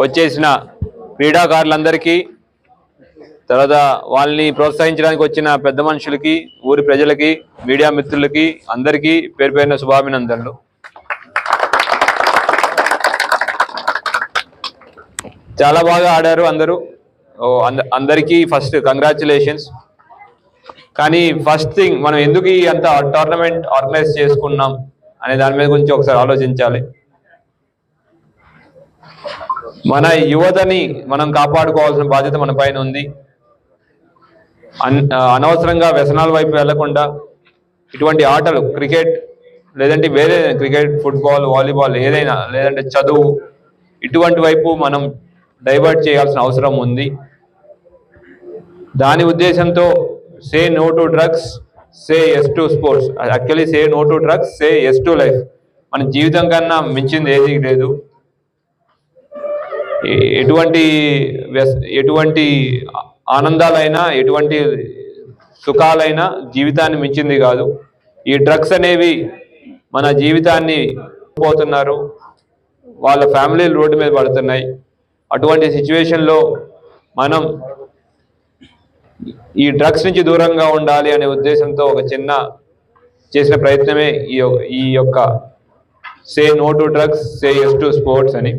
వచ్చేసిన క్రీడాకారులందరికీ తర్వాత వాళ్ళని ప్రోత్సహించడానికి వచ్చిన పెద్ద మనుషులకి ఊరి ప్రజలకి మీడియా మిత్రులకి అందరికీ పేరు పేరిన శుభాభినందనలు. చాలా బాగా ఆడారు అందరూ. అందరికీ ఫస్ట్ కంగ్రాచులేషన్స్. కానీ ఫస్ట్ థింగ్ మనం ఎందుకు ఈ అంత టోర్నమెంట్ ఆర్గనైజ్ చేసుకున్నాం అనే దాని మీద గురించి ఒకసారి ఆలోచించాలి. మన యువతని మనం కాపాడుకోవాల్సిన బాధ్యత మన పైన ఉంది. అన్- అనవసరంగా వ్యసనాల వైపు వెళ్ళకుండా ఇటువంటి ఆటలు క్రికెట్ లేదంటే వేరే క్రికెట్ ఫుట్బాల్ వాలీబాల్ ఏదైనా లేదంటే చదువు ఇటువంటి వైపు మనం డైవర్ట్ చేయాల్సిన అవసరం ఉంది. దాని ఉద్దేశంతో say no to drugs say yes to sports actually say no to drugs say yes to life. మన జీవితం కన్నా మించింది ఏది లేదు. ఎటువంటి ఎటువంటి ఆనందాలైనా ఎటువంటి సుఖాలైనా జీవితాన్ని మించింది కాదు. ఈ డ్రగ్స్ అనేవి మన జీవితాన్ని పోతున్నారు. వాళ్ళ ఫ్యామిలీలు రోడ్డు మీద పడుతున్నాయి. అటువంటి సిచ్యువేషన్లో మనం ఈ డ్రగ్స్ నుంచి దూరంగా ఉండాలి అనే ఉద్దేశంతో ఒక చిన్న చేసిన ప్రయత్నమే ఈ ఈ యొక్క say no to drugs say yes to sports అని.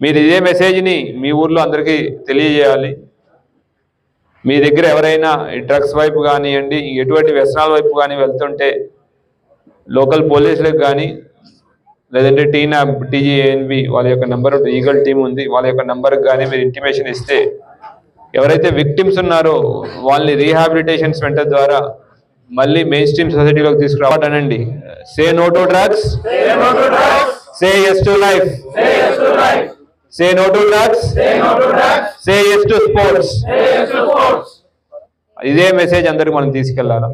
మీరు ఇదే మెసేజ్ని మీ ఊర్లో అందరికీ తెలియజేయాలి. మీ దగ్గర ఎవరైనా ఈ డ్రగ్స్ వైపు కానివ్వండి ఎటువంటి వ్యసనాల వైపు కానీ వెళ్తుంటే లోకల్ పోలీసులకు కానీ లేదంటే టీనా టీజీఏఎన్బి వాళ్ళ యొక్క నెంబర్ ఈగల్ టీం ఉంది వాళ్ళ యొక్క నెంబర్కి కానీ మీరు ఇంటిమేషన్ ఇస్తే ఎవరైతే విక్టిమ్స్ ఉన్నారో వాళ్ళని రీహాబిలిటేషన్ సెంటర్ ద్వారా మళ్ళీ మెయిన్ స్ట్రీమ్ సొసైటీలోకి తీసుకురావటానండి say no to drugs say yes to life say no to drugs say yes to sports ఇదే మెసేజ్ అందరికి మనం తీసుకెళ్ళాలి